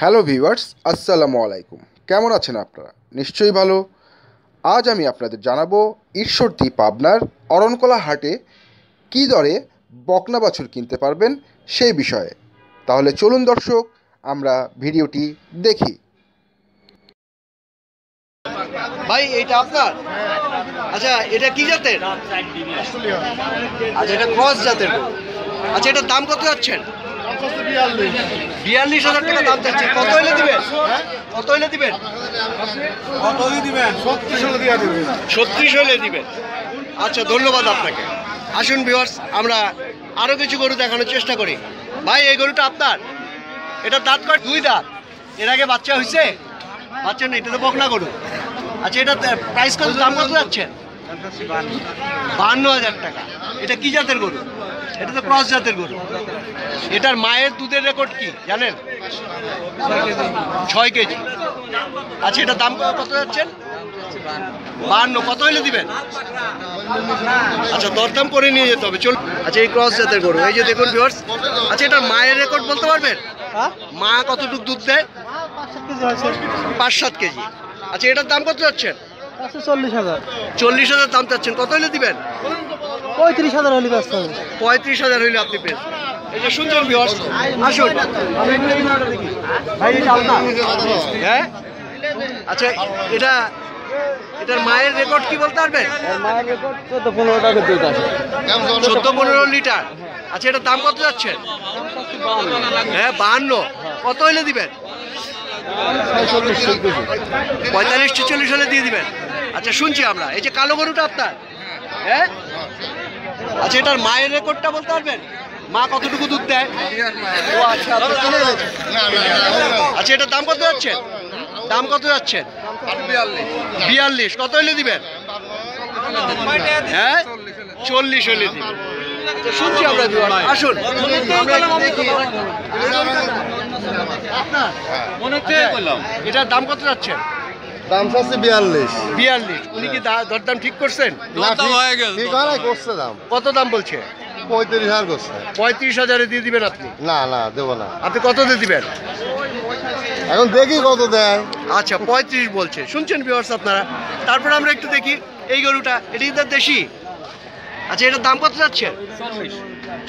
Hello viewers আসসালামু আলাইকুম। কেমন আছেন আপনারা? নিশ্চয়ই ভালো। আজ আমি আপনাদের জানাব ঈশ্বরদী পাবনার অরণকলা হাটে কী দরে বকনা বাছুর কিনতে পারবেন সেই বিষয়ে। তাহলে চলুন দর্শক আমরা ভিডিওটি দেখি। ভাই এটা আপনার? আচ্ছা এটা কি জাতের? আচ্ছা এটা ক্রস জাতের। আচ্ছা এটার দাম কত যাচ্ছেন? বিয়াল্লিশ হাজার টাকা দাম যাচ্ছে কত হইলে দিবেন? কত হইলে দিবেন? ছত্রিশ হইলে দিবেন। আচ্ছা ধন্যবাদ আপনাকে। আসুন ভিউয়ার্স আমরা আরও কিছু গরু দেখানোর চেষ্টা করি। ভাই এই গরুটা আপনার? এটা দাঁত কয় দুই দাঁত। এর আগে বাচ্চা হয়েছে বাচ্চা নেই এটা তো বকনা গরু। আচ্ছা এটা প্রাইস কত? দাম কত যাচ্ছে? বাহান্ন হাজার টাকা। এটা কি জাতের গরু? এটা তো ক্রস জাতের গরু। এটার মায়ের দুধের রেকর্ড কি জানেন? ছয় কেজি। আচ্ছা এটার দাম কত যাচ্ছেন? বাহান্ন। কত হইলে দিবেন? আচ্ছা দরদাম করে নিয়ে যেতে হবে। চল আচ্ছা এই ক্রস জাতের গরু। এই যে দেখুন ভিউয়ার্স আচ্ছা এটা মায়ের রেকর্ড বলতে পারবেন? মা কতটুকু দুধ দেয়? পাঁচ সাত কেজি আচ্ছা এটার দাম কত যাচ্ছেন? চল্লিশ হাজার। চল্লিশ হাজার দাম চাচ্ছেন। কত হলে দিবেন? পঁয়ত্রিশ হাজার হলে ব্যস্ত হবে। পঁয়ত্রিশ হাজার হইলে আপনি পেন এই যে শুনছেন ভিউয়ার্স আসুন। এটা হ্যাঁ? আচ্ছা এটা এটার মায়ের রেকর্ড কি বলতে পারবেন? চোদ্দ পনেরো লিটার। আচ্ছা এটার দাম কত যাচ্ছে? হ্যাঁ বাহান্ন। কত হইলে দিবেন? পঁয়তাল্লিশ ছেচল্লিশ হলে দিয়ে দিবেন। আচ্ছা শুনছি আমরা। এই যে কালো গরুটা আপনার হ্যাঁ? আচ্ছা এটার মায়ের রেকর্ডটা বলতে পারবেন? মা কতটুকু দুধ দেয়? ও আচ্ছা। আচ্ছা এটার দাম কত যাচ্ছে? দাম কত যাচ্ছে? বিয়াল্লিশ। কত হইলে দিবেন? হ্যাঁ? চল্লিশ হইলে দিবেন। আচ্ছা, শুনছি আমরা আসুন। আচ্ছা, এটার দাম কত যাচ্ছে? দাম চাচ্ছে বিয়াল্লিশ। বিয়াল্লিশ। উনি কি দরদাম ঠিক করছেন? ঠিক হয় করছে দাম। কত দাম বলছে? পঁয়ত্রিশ হাজার করছে। পঁয়ত্রিশ হাজারে দিয়ে দিবেন আপনি? না না দেবো না। আপনি কত দিয়ে দিবেন? এখন দেখি কত দেয়। আচ্ছা পঁয়ত্রিশ বলছে। শুনছেন ভিউয়ার্স আপনারা? তারপর আমরা একটু দেখি এই গরুটা। এটা কিন্তু দেশি? আচ্ছা এটার দাম কত যাচ্ছে?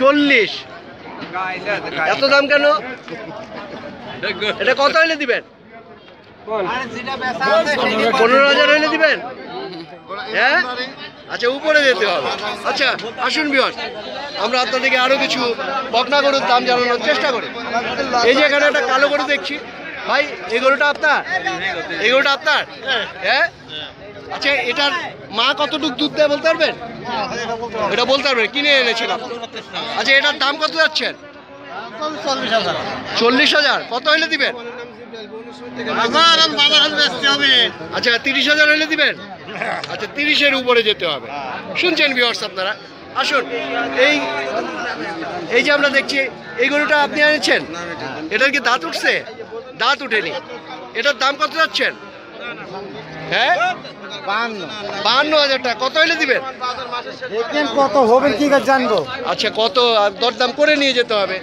চল্লিশ। এত দাম কেন? এটা কত হইলে দিবেন? পনেরো হাজার হইলে দিবেন? হ্যাঁ? আচ্ছা উপরে যেতে হবে। আচ্ছা আসুন বিহার আমরা আপনাদেরকে আরও কিছু বকনা গরুর দাম জানানোর চেষ্টা করি। এই যে এখানে একটা কালো গরু দেখছি। ভাই এই গরুটা আপনার? এই গরুটা আপনার? হ্যাঁ? আচ্ছা এটার মা কতটুকু দুধ দেয় বলতে পারবেন? এটা বলতে পারবেন কিনে এনেছেন আপনি আচ্ছা এটার দাম কত যাচ্ছেন? চল্লিশ হাজার। কত হইলে দিবেন? আচ্ছা তিরিশ হাজার হলে দিবেন? আচ্ছা তিরিশের উপরে যেতে হবে। শুনছেন ভিওর্স আপনারা? আসুন এই এই যে আমরা দেখছি এই গরুটা আপনি এনেছেন? এটার কি দাঁত উঠছে? দাঁত উঠেনি। এটার দাম কত যাচ্ছেন? হ্যাঁ? বাহান্ন হাজার টাকা। কত হইলে দিবেন? কত হবে কি জানব? আচ্ছা কত? আর দরদাম করে নিয়ে যেতে হবে।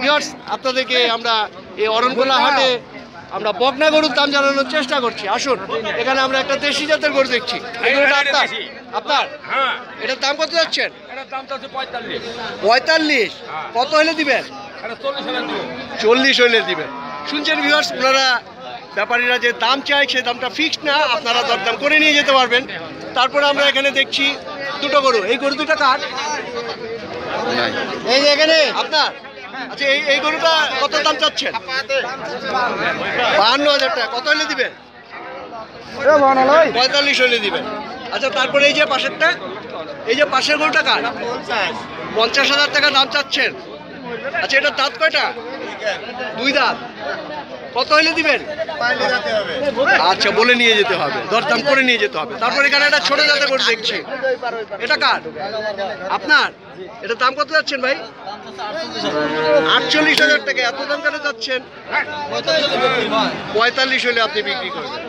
ভিউয়ার্স আপনাদেরকে আমরা এই অরণকোলা হাটে আমরা বকনা গরুর দাম জানানোর চেষ্টা করছি। আসুন এখানে আমরা একটা দেশি জাতের গরু দেখছি। আপনার? আপনার? এটার দাম কত যাচ্ছেন? পঁয়তাল্লিশ। কত হলে দিবেন? চল্লিশ হলে দিবেন। শুনছেন ভিউয়ার্স ওনারা ব্যাপারীরা যে দাম চায় সে দামটা ফিক্সড না আপনারা দরদাম করে নিয়ে যেতে পারবেন। তারপরে আমরা এখানে দেখছি দুটো গরু। এই গরু দুটো কার? এই যে এখানে আপনার? আচ্ছা এই এই গরুটা কত দাম চাচ্ছেন? বাহান্ন হাজার টাকা। কত হলে দিবেন? পঁয়তাল্লিশ হলে দিবেন। আচ্ছা তারপরে এই যে পাশেরটা, এই যে পাশের গরুটা কার? পঞ্চাশ হাজার টাকা দাম চাচ্ছেন। আচ্ছা এটা দাঁত কয়টা? দুই দাঁত। কত হলে দিবেন? আচ্ছা বলে নিয়ে যেতে হবে। দরদাম করে নিয়ে যেতে হবে। তারপর এখানে একটা ছোট জাতের গরু দেখছি। এটা কার? আপনার? এটা দাম কত যাচ্ছেন ভাই? আটচল্লিশ হাজার টাকা। এত দাম কেন যাচ্ছেন? পঁয়তাল্লিশ হলে আপনি বিক্রি করবেন।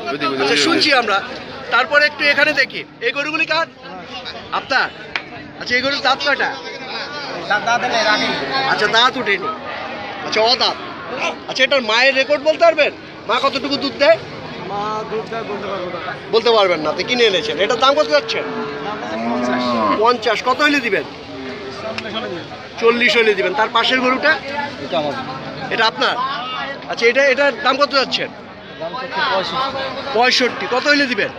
আচ্ছা শুনছি আমরা। তারপরে একটু এখানে দেখি। এই গরুগুলি কার? আপনার? আচ্ছা এই গরুর দাঁত কয়টা? আচ্ছা দাঁত উঠেনি। আচ্ছা অদাঁত। আচ্ছা এটার মায়ের রেকর্ড বলতে পারবেন? মা কতটুকু দুধ দেয়? বলতে পারবেন না আপনি কিনে এনেছেন। এটার দাম কত যাচ্ছেন পঞ্চাশ। কত হলে দিবেন? চল্লিশ হলে দিবেন। তার পাশের গরুটা? এটা আপনার? আচ্ছা এটা এটার দাম কত যাচ্ছেন পঁয়ষট্টি। কত হলে দিবেন?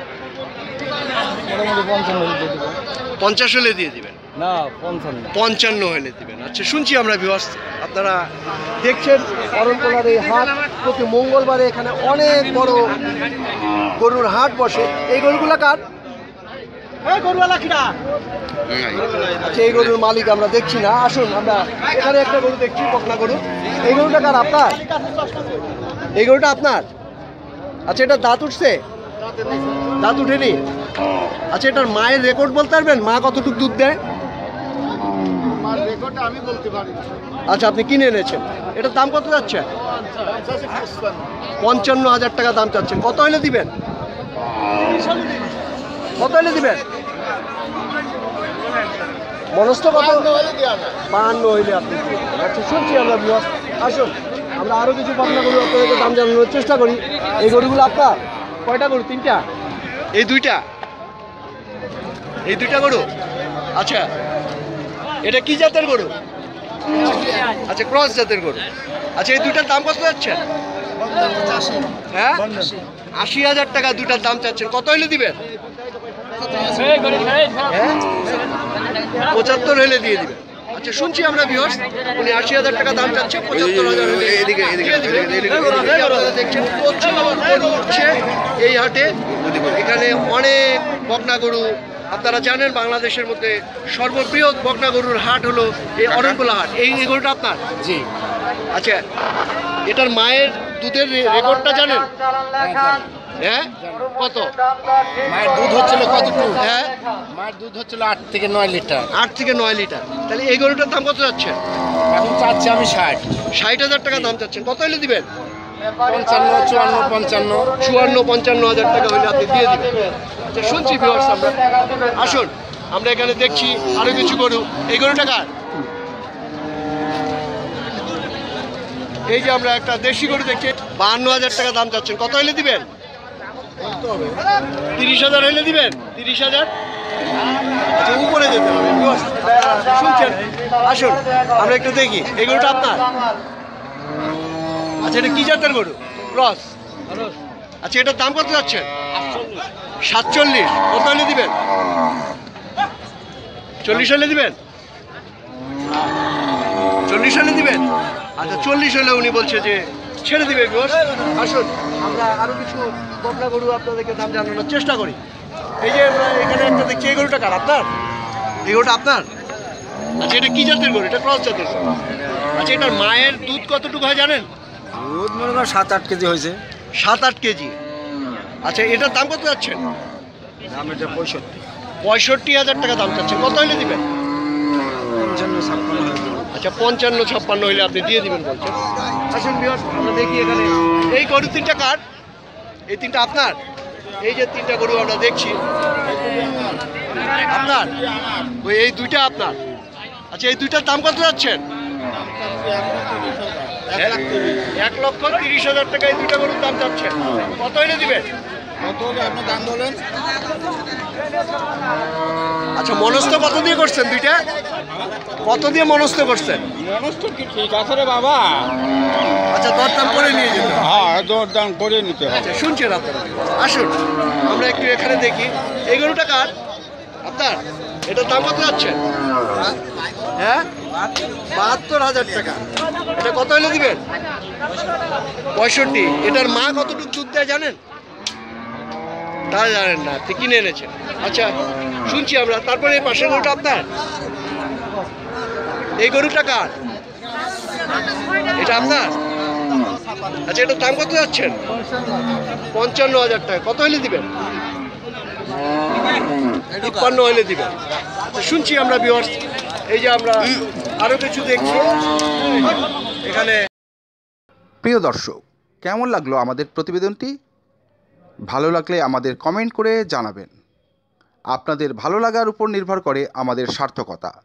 পঞ্চাশ হলে দিয়ে দিবেন। না পঞ্চান্ন। পঞ্চান্ন হলে দিবেন। আচ্ছা শুনছি আমরা ভিউয়ার্স আপনারা দেখছেন অরণতলার এই হাট। প্রতি মঙ্গলবারে এখানে অনেক বড় গরুর হাট বসে। এই গরুগুলা কার? এই আচ্ছা এই গরুর মালিক আমরা দেখছি না। আসুন আমরা এখানে একটা গরু দেখছি বকনা গরু। এই গরুটা কার আপনার? এই গরুটা আপনার? আচ্ছা এটা দাঁত উঠছে? দাঁত উঠেনি? আচ্ছা এটার মায়ের রেকর্ড বলতে পারবেন? মা কতটুকু দুধ দেয়? আমি বলতে পারি আচ্ছা আপনি কিনে এনেছেন? এটার দাম কত যাচ্ছে? পঞ্চান্ন হাজার টাকা দাম চাচ্ছেন। কত হলে দিবেন? কত হলে দিবেন? মনস্থ কত? বাহান্ন হইলে আপনি আচ্ছা শুনছি আমরা বিবাস আসুন আমরা আরও কিছু পাবনা গরু আপনাদেরকে দাম জানানোর চেষ্টা করি। এই গরুগুলো আপনার? কয়টা গরু? তিনটা? এই দুইটা। এই দুইটা গরু? আচ্ছা এটা কি জাতের গরু? আচ্ছা ক্রস জাতের গরু। আচ্ছা এই দুটার দাম কত যাচ্ছে হ্যাঁ? আশি হাজার টাকা দুটার দাম চাচ্ছেন। কত হইলে দিবেন? হ্যাঁ? পঁচাত্তর হলে দিয়ে দিবেন। আচ্ছা শুনছি আমরা ভিউয়ার্স উনি আশি হাজার টাকা দাম চাচ্ছে পঁচাত্তর হাজার আপনারা দেখছেন প্রচুর গরু উঠছে এই হাটে। এখানে অনেক বকনা গরু আপনারা জানেন বাংলাদেশের মধ্যে সর্ববৃহৎ বকনা গরুর হাট হলো এই অরণকোলা হাট। এই এই গরুটা আপনার? জি। আচ্ছা এটার মায়ের দুধের রেকর্ডটা জানেন? হ্যাঁ? কত? মায়ের দুধ হচ্ছিল কতটুকু হ্যাঁ? মায়ের দুধ হচ্ছিল আট থেকে নয় লিটার। আট থেকে নয় লিটার। তাহলে এই গরুটার দাম কত যাচ্ছে? এখন চাচ্ছি আমি ষাট। ষাট হাজার টাকা দাম চাচ্ছেন। কত হলে দিবেন? পঞ্চান্ন, চুয়ান্ন পঞ্চান্ন চুয়ান্ন, পঞ্চান্ন হাজার টাকা হলে আপনি দিয়ে দিবেন। আচ্ছা শুনছি ভিউয়ার্স আমরা। আসুন, আমরা এখানে দেখছি আরও কিছু গরু। এই গরুটা কার? এই যে আমরা একটা দেশি গরু দেখছি। বাহান্ন হাজার টাকা দাম চাচ্ছেন। কত হলে দিবেন? তিরিশ হাজার হলে দিবেন? তিরিশ হাজার? আচ্ছা উপরে যেতে হবে। শুনছেন? আসুন, আমরা একটু দেখি। এই গরুটা আপনার? আচ্ছা এটা কি জাতের গরু? ক্রস। আচ্ছা এটার দাম কত যাচ্ছে? সাতচল্লিশ। কত হলে দিবেন? চল্লিশ হলে দিবেন? চল্লিশ হলে দিবেন? আচ্ছা চল্লিশ হলে উনি বলছে যে ছেড়ে দিবে আসুন। আমরা আরও কিছু বকনা গরু আপনাদেরকে দাম জানানোর চেষ্টা করি। এই যে আমরা এখানে একটা দেখছি এই গরুটা কার? আপনার? এই গরুটা আপনার? আচ্ছা এটা কি জাতের গরু? এটা ক্রস জাতের আচ্ছা এটার মায়ের দুধ কতটুকু হয় জানেন? দুধ মনে করেন সাত আট কেজি হয়েছে। সাত আট কেজি? আচ্ছা এটার দাম কত যাচ্ছেন? দাম এটা পঁয়ষট্টি। পঁয়ষট্টি হাজার টাকা দাম চাচ্ছেন। কত হলে দিবেন? পঞ্চান্ন ছাপ্পান্ন আচ্ছা পঞ্চান্ন ছাপ্পান্ন হইলে আপনি দিয়ে দিবেন বলছেন। আসুন আমরা দেখি এখানে। এই গরু তিনটা কার? এই তিনটা আপনার? এই যে তিনটা গরু আমরা দেখছি। আপনার? ওই এই দুইটা আপনার। আচ্ছা এই দুইটার দাম কত যাচ্ছেন? এক লক্ষ তিরিশ হাজার টাকা এই দুইটা গরুর দাম যাচ্ছে কত হইলে দিবেন আপনার দাম বলেন? আচ্ছা মনস্থ কত দিয়ে করছেন দুইটা? কত দিয়ে মনস্থ করছেন? মানুষ তো কি ঠিক আছে রে বাবা? আচ্ছা দরদাম করে নিয়ে যেতে। হ্যাঁ দরদাম করে নিতে হবে। আচ্ছা শুনছেন আপনারা। আসুন আমরা একটু এখানে দেখি। এই গরুটা কার? আপনার? এটার দাম কত যাচ্ছে? হ্যাঁ? বাহাত্তর হাজার টাকা। এটা কত হলে দিবেন পঁয়ষট্টি। এটার মা কতটুকু দুধ দেয় জানেন? তা জানেন না আপনি কিনে এনেছেন আচ্ছা শুনছি আমরা। তারপরে এই পাশের গরুটা আপনার? এই গরুটা কার? এটা আপনার? আচ্ছা এটার দাম কত যাচ্ছেন? পঞ্চান্ন হাজার টাকা। কত হলে দিবেন? তিপ্পান্ন হলে দিবেন। আচ্ছা, শুনছি আমরা বিহার এই যে আমরা আরও কিছু প্রিয় দর্শক, কেমন লাগল আমাদের প্রতিবেদনটি? ভালো লাগলে আমাদের কমেন্ট করে জানাবেন। আপনাদের ভালো লাগার উপর নির্ভর করে আমাদের সার্থকতা।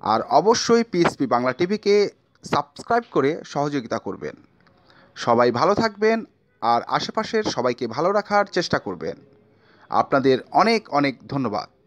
আর অবশ্যই পিএসপি বাংলা টিভিকে সাবস্ক্রাইব করে সহযোগিতা করবেন। সবাই ভালো থাকবেন আর আশেপাশের সবাইকে ভালো রাখার চেষ্টা করবেন। আপনাদের অনেক অনেক ধন্যবাদ।